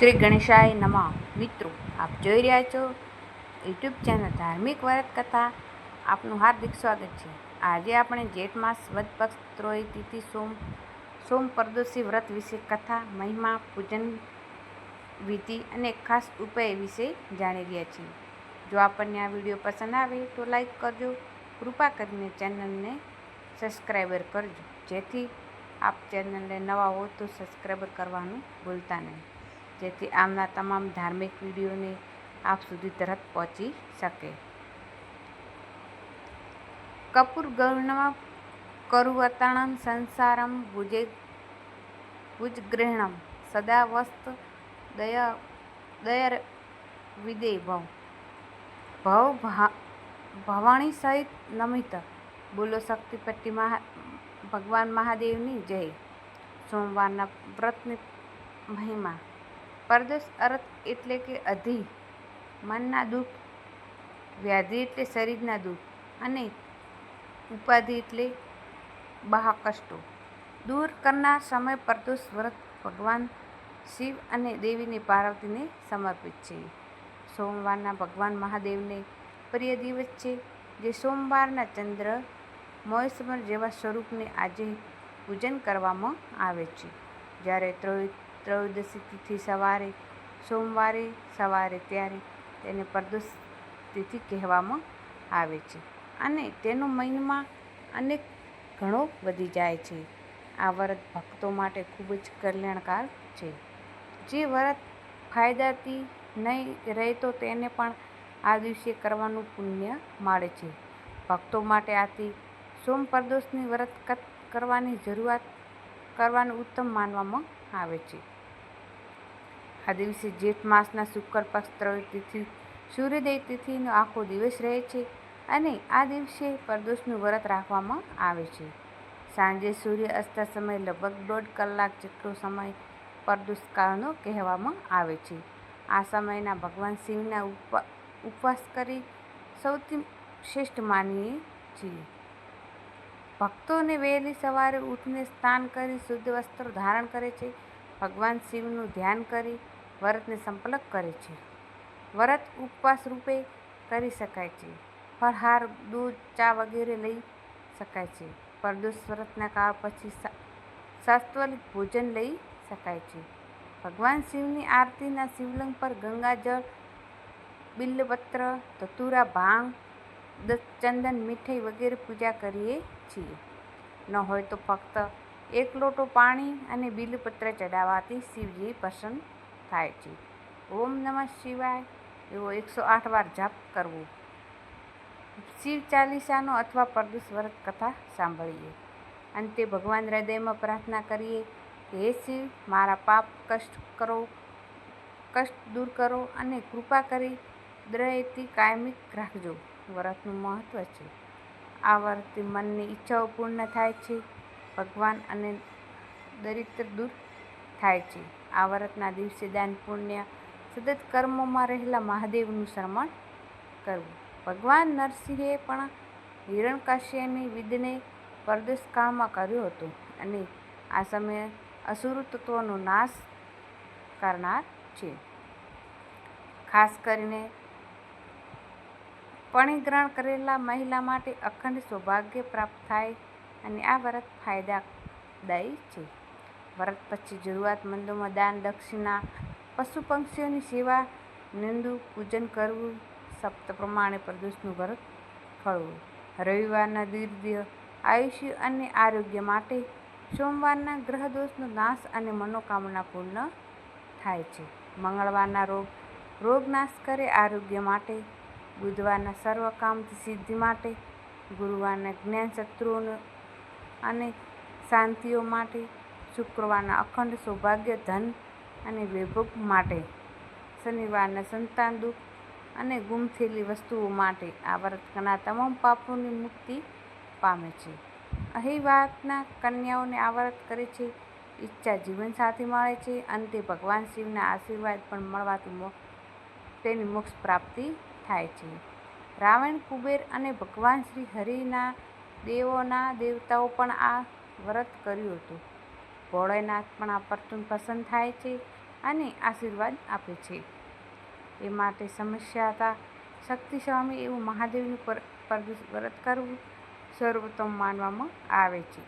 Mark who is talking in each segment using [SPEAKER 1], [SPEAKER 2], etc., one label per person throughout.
[SPEAKER 1] શ્રી ગણેશાય નમઃ. મિત્રો, આપ જોઈ રહ્યા છો યુટ્યુબ ચેનલ ધાર્મિક વ્રત કથા આપનું હાર્દિક સ્વાગત છે. આજે આપણે જેઠ માસ વદ પક્ષ તિથિ સોમ સોમ પરદોષી વ્રત વિશે કથા, મહિમા, પૂજન વિધિ અને ખાસ ઉપાય વિશે જાણી રહ્યા છીએ. જો આપણને આ વીડિયો પસંદ આવે તો લાઈક કરજો. કૃપા કરીને ચેનલને સબસ્ક્રાઈબર કરજો. જેથી આપ ચેનલને નવા હો તો સબસ્ક્રાઈબર કરવાનું ભૂલતા નહીં. જેથી આમના તમામ ધાર્મિક વિડીયોને આપ સુધી તરત પહોંચી શકે. કપૂર ગૌર્ણમાં કરુવતાણમ સંસારમ ભુજે ભુજગ્રહણમ સદા વસ્ત દયા દયર વિદે ભવ. ભવ ભવાણી સહિત નમિત. બોલો શક્તિપટ્ટી મહા ભગવાન મહાદેવની જય. સોમવારના વ્રતની મહિમા. પરદોષ અર્થ એટલે કે અધિ, મનના દુઃખ, વ્યાધિ એટલે શરીરના દુઃખ અને ઉપાધિ એટલે બહાકષ્ટો. દૂર કરનાર સમય પરદોષ વ્રત ભગવાન શિવ અને દેવીની પાર્વતીને સમર્પિત છે. સોમવારના ભગવાન મહાદેવને પ્રિય દિવસ છે, જે સોમવારના ચંદ્ર મોયસમર જેવા સ્વરૂપને આજે પૂજન કરવામાં આવે છે. જ્યારે ત્રયો ત્રયોદશી તિથિ સવારે સોમવારે સવારે ત્યારે તેને પ્રદોષ તિથિ કહેવામાં આવે છે. અને તેનો મહિમા અનેક ઘણો વધી જાય છે. આ વ્રત ભક્તો માટે ખૂબ જ કલ્યાણકાર છે. જે વ્રત ફાયદાથી નહીં રહે તો તેને પણ આ દિવસે કરવાનું પુણ્ય મળે છે. ભક્તો માટે આથી સોમ પ્રદોષની વ્રત કરવાની જરૂરિયાત કરવાનું ઉત્તમ માનવામાં આવે છે. આ દિવસે જેઠ માસના શુક્ર પક્ષ ત્રણ તિથિ સૂર્યોદય તિથિનો આખો દિવસ રહે છે અને આ દિવસે પ્રદોષનું વ્રત રાખવામાં આવે છે. સાંજે સૂર્ય અસ્ત સમય લગભગ દોઢ કલાક જેટલો સમય પરદોષ કાળનો કહેવામાં આવે છે. આ સમયના ભગવાન શિવના ઉપવા, ઉપવાસ કરી સૌથી શ્રેષ્ઠ માનીએ છીએ. ભક્તોને વહેલી સવારે ઉઠીને સ્નાન કરી શુદ્ધ વસ્ત્રો ધારણ કરે છે. ભગવાન શિવનું ધ્યાન કરી વ્રતને સંપલક કરે છે. વ્રત ઉપવાસ રૂપે કરી શકાય છે. ફળહાર દૂધ, ચા વગેરે લઈ શકાય છે. પરદોષ વ્રતના કાળ પછી સાત્વલિક ભોજન લઈ શકાય છે. ભગવાન શિવની આરતીના શિવલિંગ પર ગંગાજળ બિલ્લપત્ર ધતુરા, ભાંગ ચંદન મીઠાઈ વગેરે પૂજા કરીએ છીએ. ન હોય તો ફક્ત એક લોટો પાણી અને બિલપત્ર ચડાવવાથી શિવજી પ્રસન્ન થાય છે. ઓમ નમઃ શિવાય એવો એકસો આઠ વાર જાપ કરવો. શિવ ચાલીસાનો અથવા પરદુષ વ્રત કથા સાંભળીએ. અંતે ભગવાન હૃદયમાં પ્રાર્થના કરીએ કે, હે શિવ, મારા પાપ કષ્ટ કરો, કષ્ટ દૂર કરો અને કૃપા કરી દ્રયથી કાયમિક રાખજો. વ્રતનું મહત્ત્વ છે. આ વ્રતથી મનની ઈચ્છાઓ પૂર્ણ થાય છે. ભગવાન અને દરિદ્ર દૂર થાય છે. આ વ્રતના દિવસે દાન, પુણ્ય, સતત કર્મોમાં રહેલા મહાદેવનું શરમણ કરવું. ભગવાન નરસિંહે પણ હિરણકાશ્યની વિદને પરદેશ કાળમાં કર્યો હતો અને આ સમયે અસુર તત્વોનો નાશ કરનાર છે. ખાસ કરીને પણિગ્રહણ કરેલા મહિલા માટે અખંડ સૌભાગ્ય પ્રાપ્ત થાય અને આ વ્રત ફાયદાદાયી છે. વ્રત પછી જરૂરિયાતમંદોમાં દાન, દક્ષિણા, પશુ પંક્ષીઓની સેવા, નિંદુ, પૂજન કરવું, સપ્ત પ્રમાણે પ્રદોષનું વ્રત ફળવું. રવિવારના દીર્ઘ આયુષ્ય અને આરોગ્ય માટે સોમવારના ગ્રહદોષનો નાશ અને મનોકામના પૂર્ણ થાય છે. મંગળવારના રોગ રોગ નાશ કરે આરોગ્ય માટે, બુધવારના સર્વ કામથી સિદ્ધિ માટે, ગુરુવારના જ્ઞાન શત્રુઓનો અને શાંતિઓ માટે શુક્રવારના અખંડ સૌભાગ્ય, ધન અને વૈભવ માટે. શનિવારના સંતાન, દુઃખ અને ગુમ થયેલી વસ્તુઓ માટે આ વ્રત તમામ પાપોની મુક્તિ પામે છે. અહીં વાતના કન્યાઓને આ વ્રત કરે છે, ઈચ્છા જીવનસાથી મળે છે, અંતે ભગવાન શિવના આશીર્વાદ પણ મળવાથી તેની મોક્ષ પ્રાપ્તિ થાય છે. રાવણ, કુબેર અને ભગવાન શ્રી હરિના દેવોના દેવતાઓ પણ આ વ્રત કર્યું હતું. ભોળેનાથ પણ આ પરતું પસંદ થાય છે અને આશીર્વાદ આપે છે. એ માટે સમસ્યા હતા. શક્તિ સ્વામી એવું મહાદેવનું પર વ્રત કરવું સર્વોત્તમ માનવામાં આવે છે.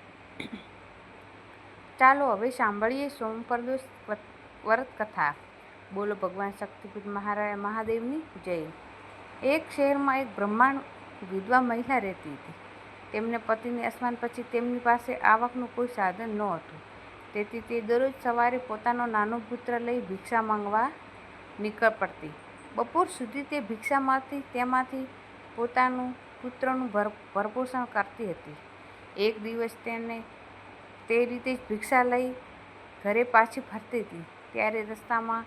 [SPEAKER 1] ચાલો હવે સાંભળીએ સોમપ્રદોષ વ્રત કથા. બોલો ભગવાન શક્તિપીઠ મહારાજ મહાદેવની જય. એક શહેરમાં એક બ્રહ્માંડ વિધવા મહિલા રહેતી હતી. તેમને પતિની અસમાન પછી તેમની પાસે આવકનું કોઈ સાધન નહોતું. તેથી તે દરરોજ સવારે પોતાનો નાનો પુત્ર લઈ ભિક્ષા માંગવા નીકળ પડતી બપોર સુધી તે ભિક્ષામાંથી તેમાંથી પોતાનું પુત્રનું ભર, ભરપોષણ કરતી હતી. એક દિવસ તેને તે રીતે જ ભિક્ષા લઈ ઘરે પાછી ફરતી હતી. ત્યારે રસ્તામાં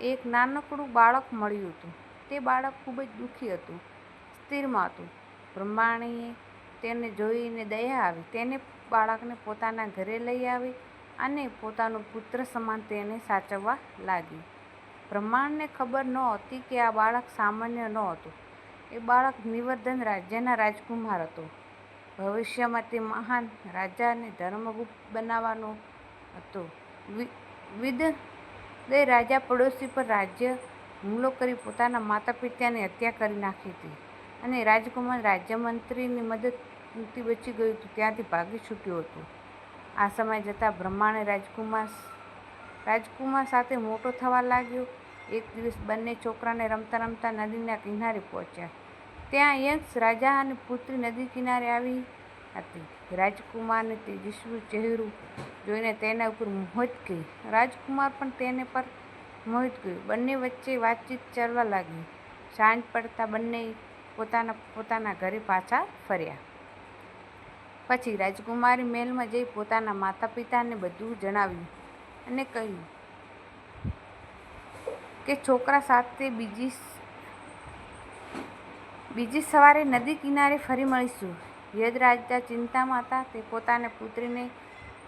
[SPEAKER 1] એક નાનકડું બાળક મળ્યું હતું. તે બાળક ખૂબ જ દુઃખી હતું, સ્થિરમાં હતું. બ્રહ્માણીએ તેને જોઈને દયા આવી. તેને બાળકને પોતાના ઘરે લઈ આવી અને પોતાનો પુત્ર સમાન તેને સાચવવા લાગી. બ્રહ્માંડને ખબર નહોતી કે આ બાળક સામાન્ય નહોતું. એ બાળક નિવર્ધન રાજ્યના રાજકુમાર હતો. ભવિષ્યમાં તે મહાન રાજાને ધર્મગુપ્ત બનાવવાનો હતો. વિદ દે રાજા પડોશી પર રાજ્ય હુમલો કરી પોતાના માતા પિતાની હત્યા કરી નાખી હતી અને રાજકુમાર રાજ્યમંત્રીની મદદથી બચી ગયું હતું. ત્યાંથી ભાગી છૂટ્યું હતું. આ સમય જતાં બ્રહ્માને રાજકુમાર રાજકુમાર સાથે મોટો થવા લાગ્યો. એક દિવસ બંને છોકરાને રમતા રમતા નદીના કિનારે પહોંચ્યા. ત્યાં યક્ષ રાજા અને પુત્રી નદી કિનારે આવી હતી. રાજકુમારને તેજસ્વી ચહેરું જોઈને તેના ઉપર મોહિત ગઈ રાજકુમાર પણ તેને પર મોહિત ગયું બંને વચ્ચે વાતચીત ચાલવા લાગી. સાંજ પડતા બંને પોતાના પોતાના ઘરે પાછા ફર્યા. પછી રાજકુમારી મહેલમાં જઈ પોતાના માતા પિતાને બધું જણાવ્યું અને કહ્યું કે છોકરા સાથે બીજી બીજી સવારે નદી કિનારે ફરી મળીશું. યદરાજા ચિંતામાં હતા તે પોતાના પુત્રીને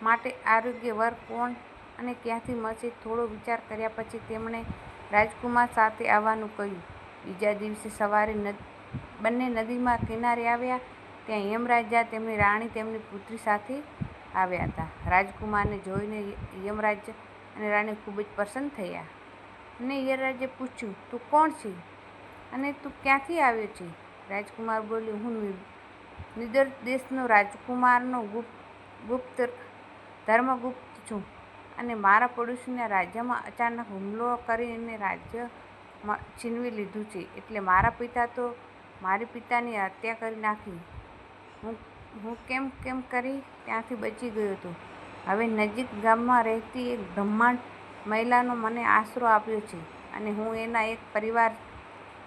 [SPEAKER 1] માટે આરોગ્ય વર કોણ અને ક્યાંથી મળશે થોડો વિચાર કર્યા પછી તેમણે રાજકુમાર સાથે આવવાનું કહ્યું. બીજા દિવસે સવારે બંને નદીમાં કિનારે આવ્યા ત્યાં યમરાજા તેમની રાણી તેમની પુત્રી સાથે આવ્યા હતા. રાજકુમારને જોઈને યમરાજ અને રાણી ખૂબ જ પ્રસન્ન થયા અને યમરાજે પૂછ્યું, તું કોણ છે અને તું ક્યાંથી આવ્યો છે? રાજકુમાર બોલ્યો, હું નિદર દેશનો રાજકુમારનો ગુપ્ત ગુપ્ત ધર્મગુપ્ત છું અને મારા પડોશીના રાજ્યમાં અચાનક હુમલો કરીને રાજ્ય છીનવી લીધું છે. એટલે મારા પિતા તો મારી પિતાની હત્યા કરી નાખી. હું હું કેમ કેમ કરી? ત્યાંથી બચી ગયો હતો હવે નજીક ગામમાં રહેતી એક બ્રહ્માંડ મહિલાનો મને આશરો આપ્યો છે અને હું એના એક પરિવાર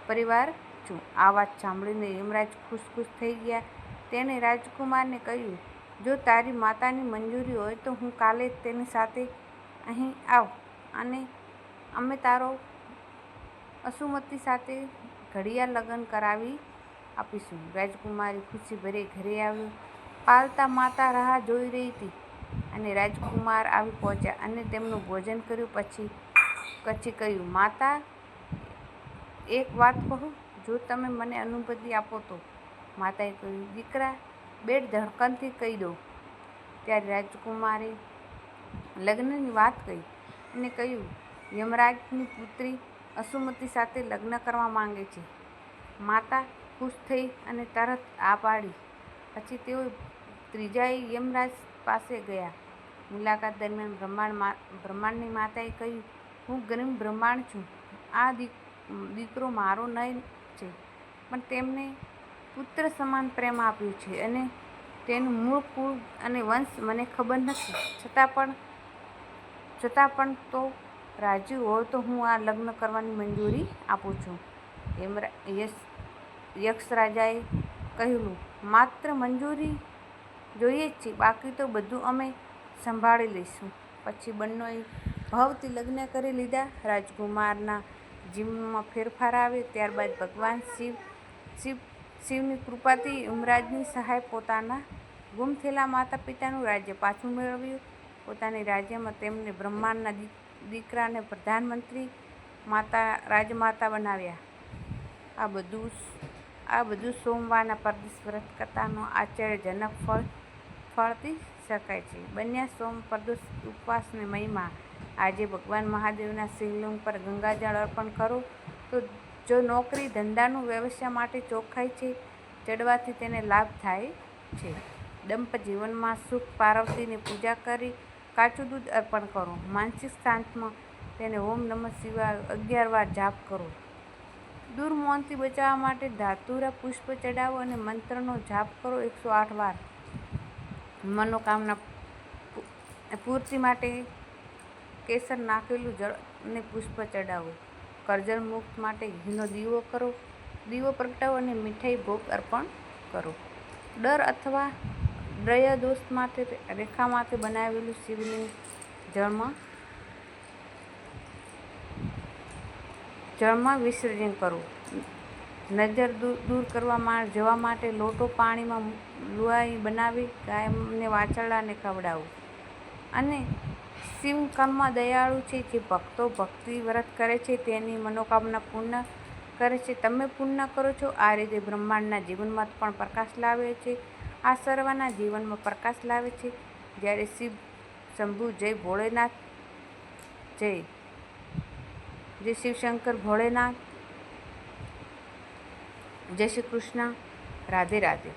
[SPEAKER 1] પરિવાર છું. આ વાત સાંભળીને યમરાજ ખુશ ખુશ થઈ ગયા. તેણે રાજકુમારને કહ્યું, જો તારી માતાની મંજૂરી હોય તો હું કાલે તેની સાથે અહીં આવ અને અમે તારો અસુમતી સાથે ઘડિયા લગ્ન કરાવી આપીશું. રાજકુમારી ખુશી ભરે ઘરે આવ્યો. પાલતા માતા રાહ જોઈ રહી હતી અને રાજકુમાર આવી પહોંચ્યા અને તેમનું ભોજન કર્યું. પછી પછી કહ્યું, માતા, એક વાત કહું, જો તમે મને અનુભૂતિ આપો તો. માતાએ કહ્યું, દીકરા, બેટ ધડકનથી કહી દો. ત્યારે રાજકુમારે લગ્નની વાત કહી અને કહ્યું, યમરાજની પુત્રી અસુમતી સાથે લગ્ન કરવા માંગે છે. માતા ખુશ થઈ અને તરત આ પાડી. પછી તેઓ ત્રીજાએ યમરાજ પાસે ગયા. મુલાકાત દરમિયાન બ્રહ્માંડ બ્રહ્માંડની માતાએ કહ્યું, હું ગરીબ બ્રહ્માંડ છું. આ દીકરો મારો નહીં છે. પણ તેમને પુત્ર સમાન પ્રેમ આપ્યો છે અને તેનું મૂળ કુળ અને વંશ મને ખબર નથી. છતાં પણ છતાં પણ તો રાજી હોય તો હું આ લગ્ન કરવાની મંજૂરી આપું છું. એમ યશ યક્ષ રાજાએ કહ્યું, માત્ર મંજૂરી જોઈએ જ છે, બાકી તો બધું અમે સંભાળી લઈશું. પછી બંનેએ ભાવથી લગ્ન કરી લીધા. રાજકુમારના જીવનમાં ફેરફાર આવે ત્યારબાદ ભગવાન શિવ શિવ, શિવની કૃપાથી યુમરાજની સહાય પોતાના ગુમ થયેલા માતા પિતાનું રાજ્ય પાછું મેળવ્યું. પોતાની રાજ્યમાં તેમને બ્રહ્માંડના દીકરાને પ્રધાનમંત્રી માતા, રાજમાતા બનાવ્યા. આ બધું આ બધું સોમવારના પરદેશ વ્રત કથાનો આશ્ચર્યજનક ફળ ફળતી શકાય છે. બન્યા સોમ પ્રદોષ ઉપવાસની મહિમા. આજે ભગવાન મહાદેવના શિવલિંગ પર ગંગાજળ અર્પણ કરો તો જો નોકરી ધંધાનું વ્યવસાય માટે ચોખ્ખાઈ છે, ચડવાથી તેને લાભ થાય છે. દંપ જીવનમાં સુખ પાર્વતીની પૂજા કરી કાચું દૂધ અર્પણ કરો. માનસિક શાંતમાં તેને ઓમ નમઃ શિવાય અગિયાર વાર જાપ કરો. દુર્મોહનથી બચાવવા માટે ધાતુરા પુષ્પ ચડાવો અને મંત્રનો જાપ કરો એકસો આઠ વાર. મનોકામના પૂર્તિ માટે કેસર નાખેલું જળ અને પુષ્પ ચડાવો. કરજણ મુક્ત માટે ઘીનો દીવો કરો. દીવો પ્રગટાવો અને મીઠાઈ ભોગ અર્પણ કરો. ડર અથવા ડ્રય દોષ માટે, રેખા માટે બનાવેલું શિવલિંગ જળમાં જળમાં વિસર્જન કરવું. નજર દૂર દૂર કરવા જવા માટે લોટો પાણીમાં લુહાઈ બનાવી ગાયને વાછરડાને ખવડાવવું અને શિવ કર્મ દયાળુ છે જે ભક્તો ભક્તિ વ્રત કરે છે, તેની મનોકામના પૂર્ણ કરે છે. તમે પૂર્ણ કરો છો, આ રીતે બ્રહ્માંડના જીવનમાં પણ પ્રકાશ લાવે છે. આ સર્વના જીવનમાં પ્રકાશ લાવે છે. જ્યારે શિવ, શંભુ, જય ભોળેનાથ, જય જય શિવશંકર ભોળેનાથ જય શ્રી કૃષ્ણ રાધે રાધે.